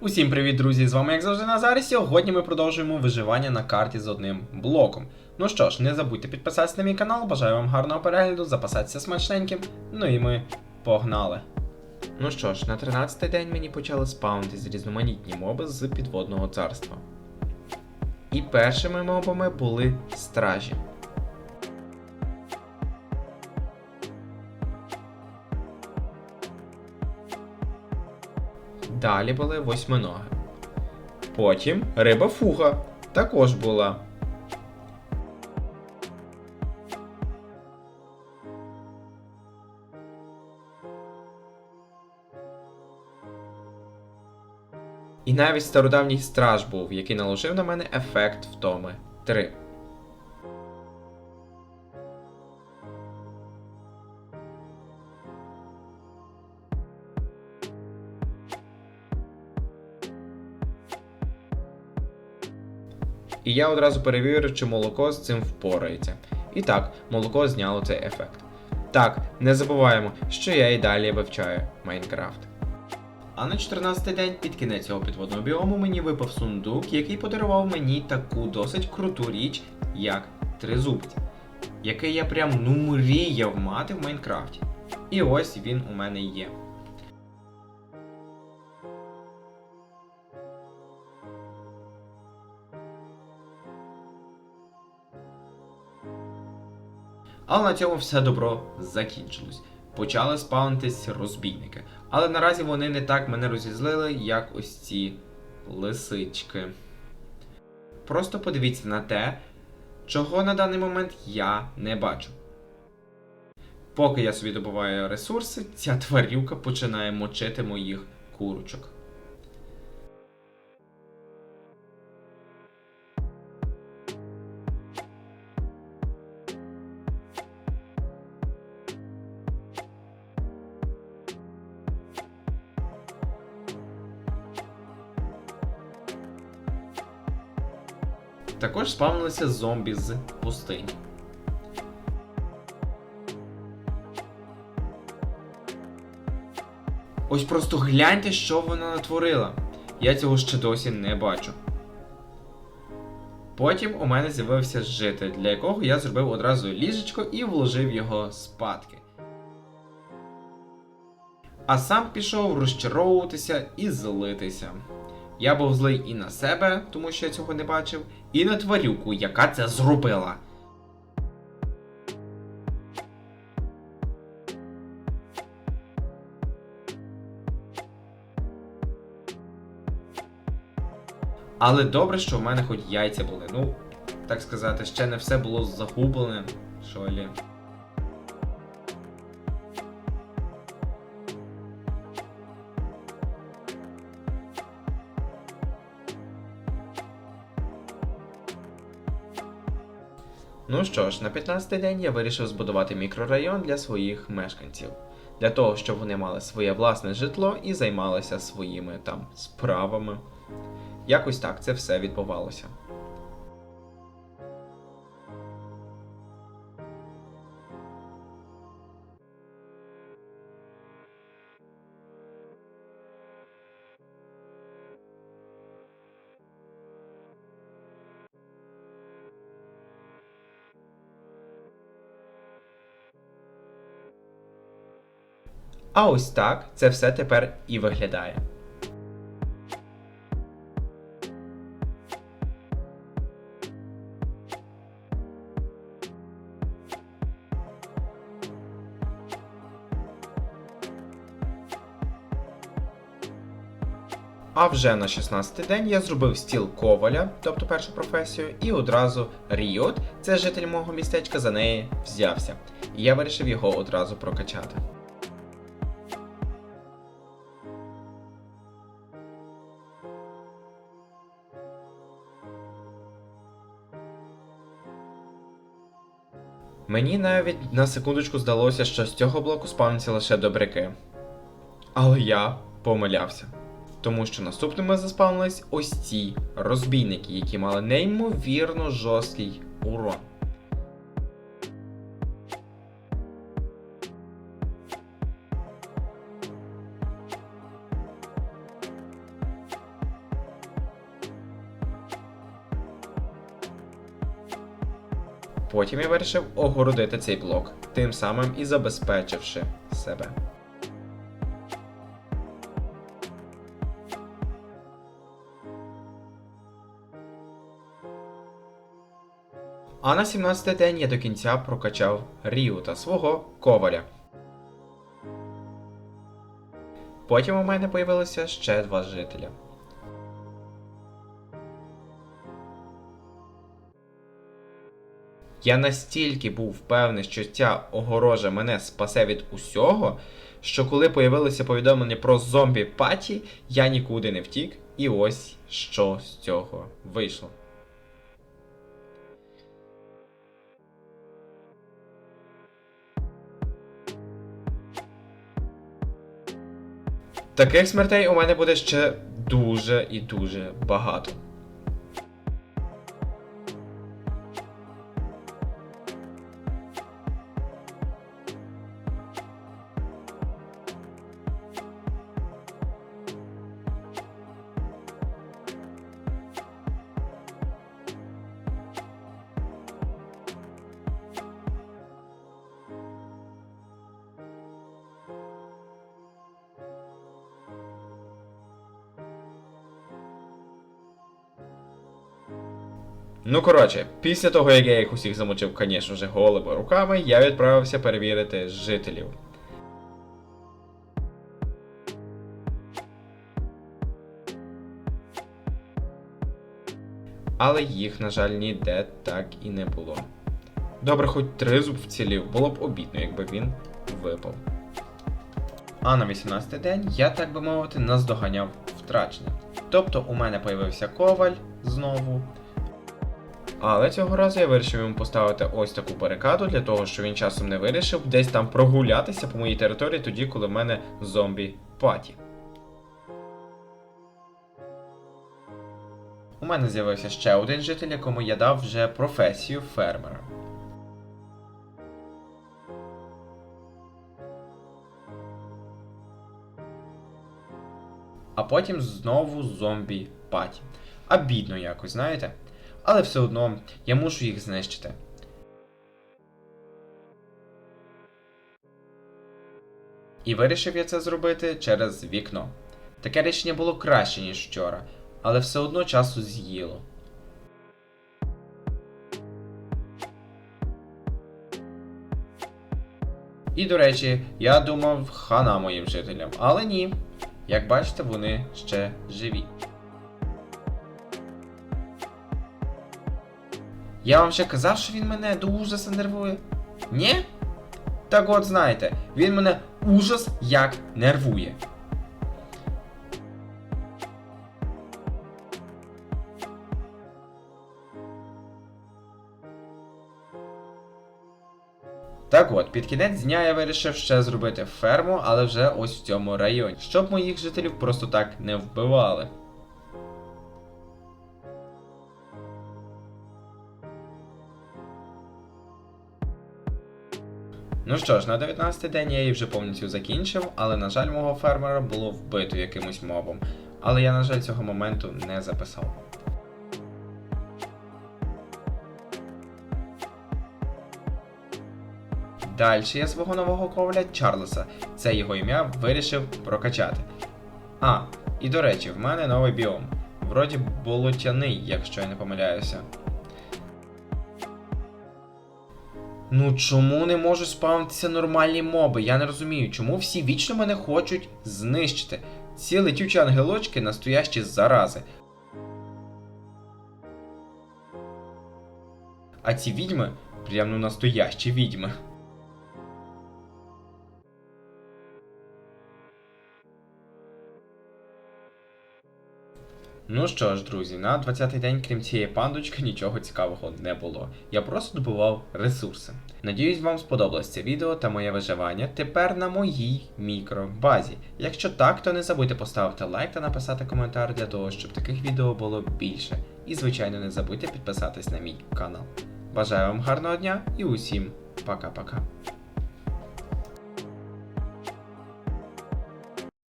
Усім привіт, друзі! З вами як завжди Назар. і Сьогодні ми продовжуємо виживання на карті з одним блоком. Ну що ж, не забудьте підписатися на мій канал, бажаю вам гарного перегляду, запасатися смачненьким. Ну і ми погнали. Ну що ж, на 13-й день мені почали спаунтись різноманітні моби з підводного царства. І першими мобами були стражі. Далі були восьминоги. Потім риба фуга також була. І навіть стародавній страж був, який наложив на мене ефект втоми 3. І я одразу перевірив, чи молоко з цим впорається. І так, молоко зняло цей ефект. Так, не забуваємо, що я і далі вивчаю Майнкрафт. А на 14-й день під кінець цього підводного біому мені випав сундук, який подарував мені таку досить круту річ, як тризубець, який я прям ну мріяв мати в Майнкрафті. І ось він у мене є. Але на цьому все добро закінчилось. Почали спаунтись розбійники. Але наразі вони не так мене розізлили, як ось ці лисички. Просто подивіться на те, чого на даний момент я не бачу. Поки я собі добуваю ресурси, ця тварюка починає мочити моїх курочок. Також спавнилися зомбі з пустині. Ось просто гляньте, що вона натворила. Я цього ще досі не бачу. Потім у мене з'явився житель, для якого я зробив одразу ліжечко і вложив його спадки. А сам пішов розчаровуватися і злитися. Я був злий і на себе, тому що я цього не бачив, і на тварюку, яка це зробила. Але добре, що в мене хоч яйця були. Ну, так сказати, ще не все було загублене, що лі. Ну що ж, на 15-й день я вирішив збудувати мікрорайон для своїх мешканців. Для того, щоб вони мали своє власне житло і займалися своїми там справами. Якось так це все відбувалося. А ось так це все тепер і виглядає. А вже на 16-й день я зробив стіл коваля, тобто першу професію, і одразу Ріот, це житель мого містечка, за неї взявся. І я вирішив його одразу прокачати. Мені навіть на секундочку здалося, що з цього блоку спавняться лише добряки. Але я помилявся. Тому що наступними заспавнились ось ці розбійники, які мали неймовірно жорсткий урон. Потім я вирішив огородити цей блок, тим самим і забезпечивши себе. А на 17-й день я до кінця прокачав Рію та свого коваля. Потім у мене появилося ще два жителя. Я настільки був впевнений, що ця огорожа мене спасе від усього, що коли появилося повідомлення про зомбі паті, я нікуди не втік, і ось що з цього вийшло. Таких смертей у мене буде ще дуже і дуже багато. Ну коротше, після того, як я їх усіх замочив, звісно вже голими руками, я відправився перевірити жителів. Але їх, на жаль, ніде так і не було. Добре, хоч тризуб вцілів, було б обідно, якби він випав. А на 18-й день я, так би мовити, наздоганяв втрачене. Тобто у мене появився коваль знову. Але цього разу я вирішив йому поставити ось таку барикаду для того, щоб він часом не вирішив десь там прогулятися по моїй території тоді, коли в мене зомбі паті. У мене з'явився ще один житель, якому я дав вже професію фермера. А потім знову зомбі паті. А бідно якось, знаєте? Але все одно я мушу їх знищити. І вирішив я це зробити через вікно. Таке рішення було краще, ніж вчора, але все одно часу з'їло. І до речі, я думав хана моїм жителям, але ні. Як бачите, вони ще живі. Я вам ще казав, що він мене до нервує? Ні? Так от знаєте, він мене ужас як нервує. Так от, під кінець дня я вирішив ще зробити ферму, але вже ось в цьому районі, щоб моїх жителів просто так не вбивали. Ну що ж, на 19-й день я її вже повністю закінчив, але, на жаль, мого фермера було вбито якимось мобом. Але я, на жаль, цього моменту не записав. Далі я свого нового коваля Чарлеса, це його ім'я, вирішив прокачати. А, і до речі, в мене новий біом. Вроді болотяний, якщо я не помиляюся. Ну чому не можуть спавнитися нормальні моби? Я не розумію, чому всі вічно мене хочуть знищити. Ці летючі ангелочки настоящі зарази. А ці відьми прям ну настоящі відьми. Ну що ж, друзі, на 20-й день, крім цієї пандочки, нічого цікавого не було. Я просто добував ресурси. Надіюсь, вам сподобалось це відео та моє виживання тепер на моїй мікробазі. Якщо так, то не забудьте поставити лайк та написати коментар для того, щоб таких відео було більше. І, звичайно, не забудьте підписатись на мій канал. Бажаю вам гарного дня і усім пока-пока.